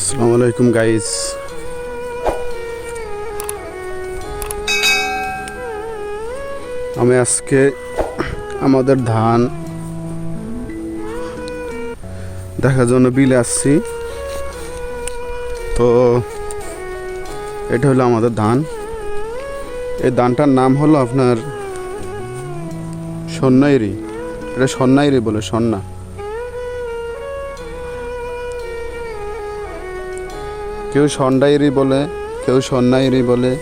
আসসালামু আলাইকুম গাইস আমি আজকে আমাদের ধান দেখার জন্য বিলে আসছি। তো এটা হলো আমাদের ধান। এই ধানটার নাম হলো আপনার সন্ন্যাইরি। এটা সন্ন্যাইরি বলে, সন্না। কেউ সন্ডাইরি বলে, কেউ সন্ন্যাইরি বলে।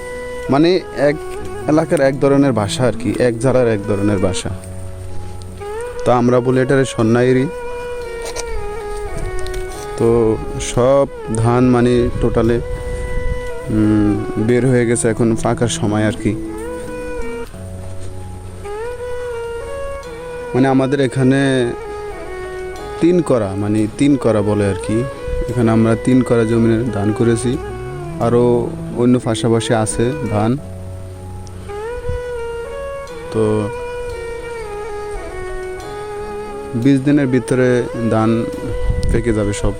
মানে এক এলাকার এক ধরনের ভাষা আর কি, এক জেলার এক ধরনের ভাষা। তো আমরা বলি এটারে সন্ন্যাইরি তো সব ধান মানে টোটালে বের হয়ে গেছে এখন ফাঁকার সময় আর কি। মানে আমাদের এখানে তিন করা মানে তিন করা বলে আর কি। এখানে আমরা তিন করা জমিনে ধান করেছি। আরও অন্য পাশাপাশি আছে ধান। তো বিশ দিনের ভিতরে ধান পেকে যাবে সব।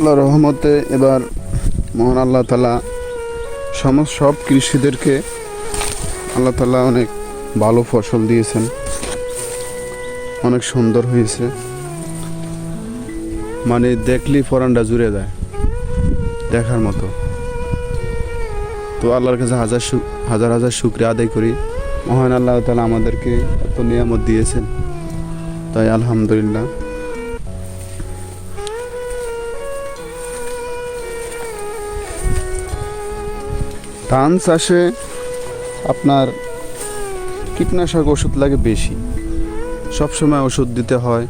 আল্লাহ রহমতে এবার মহান আল্লাহ তালা সমস্ত সব কৃষিদেরকে আল্লাহ তালা অনেক ভালো ফসল দিয়েছেন। অনেক সুন্দর হয়েছে। মানে দেখলি ফরানটা জুড়ে যায়, দেখার মতো। তো আল্লাহর কাছে হাজার হাজার হাজার শুক্রিয়া আদায় করি। মহান আল্লাহ তালা আমাদেরকে এত নিয়ামত দিয়েছেন। তাই আলহামদুলিল্লাহ। ধান চাষে আপনার কীটনাশক ওষুধ লাগে বেশি। সবসময় ওষুধ দিতে হয়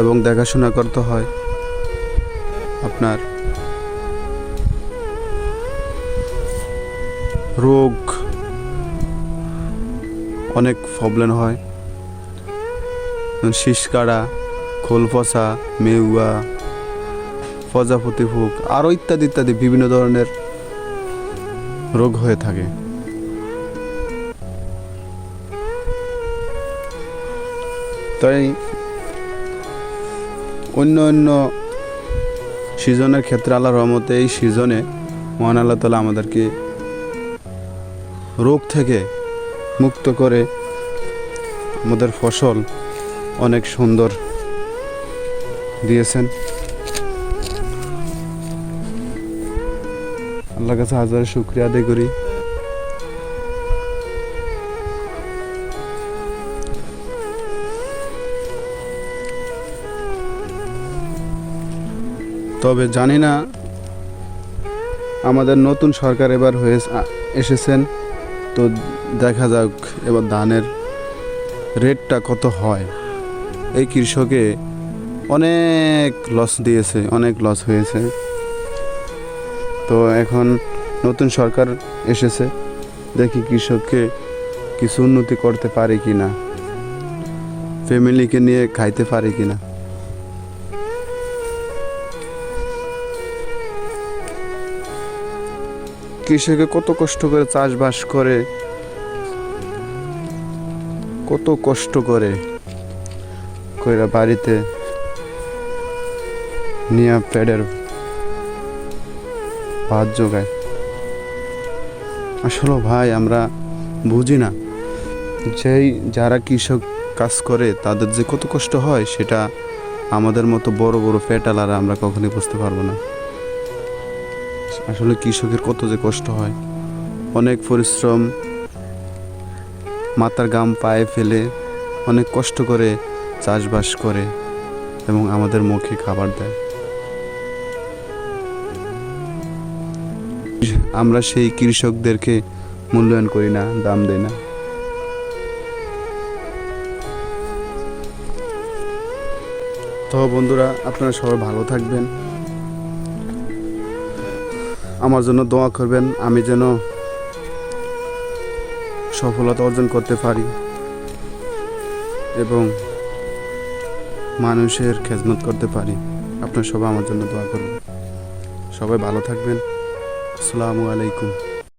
এবং দেখাশোনা করতে হয় আপনার রোগ, অনেক প্রবলেম হয়। শীষ কাড়া, খোল পচা, মেউয়া, প্রজাপতি ফুক আরও ইত্যাদি ইত্যাদি, বিভিন্ন ধরনের রোগ হয়ে থাকে। তাই অন্য অন্য সিজনের ক্ষেত্রে আল্লাহ রহমতে এই সিজনে মহান আল্লাহ তালা আমাদেরকে রোগ থেকে মুক্ত করে আমাদের ফসল অনেক সুন্দর দিয়েছেন। আল্লাহর কাছে হাজার শুক্রিয়া আদায় করি। তবে জানি না আমাদের নতুন সরকার এবার হয়ে এসেছেন, তো দেখা যাক এবার ধানের রেটটা কত হয়। এই কৃষকে অনেক লস দিয়েছে, অনেক লস হয়েছে। তো এখন নতুন সরকার এসেছে, দেখি কৃষককে কিছু উন্নতি করতে পারে কি না ফ্যামিলিকে নিয়ে খাইতে পারে কি না কৃষকে কত কষ্ট করে চাষবাস করে, কত কষ্ট করে কইরা বাড়িতে নিয়ে পেডের ভাত জোগায় আসলে ভাই, আমরা বুঝি না। যেই যারা কৃষক কাজ করে, তাদের যে কত কষ্ট হয়, সেটা আমাদের মতো বড় বড় ফেটালারা আমরা কখনোই বুঝতে পারব না। আসলে কৃষকের কত যে কষ্ট হয়। অনেক পরিশ্রম, মাথার গাম পায়ে ফেলে, অনেক কষ্ট করে চাষবাস করে এবং আমাদের মুখে খাবার দেয়। আমরা সেই কৃষকদেরকে মূল্যায়ন করি না, দাম দেই না। তো বন্ধুরা, আপনারা সবাই ভালো থাকবেন। আমার জন্য দোয়া করবেন, আমি যেন সফলতা অর্জন করতে পারি এবং মানুষের খেজমত করতে পারি। আপনার সবাই আমার জন্য দোয়া করবেন। সবাই ভালো থাকবেন। আসসালামু আলাইকুম।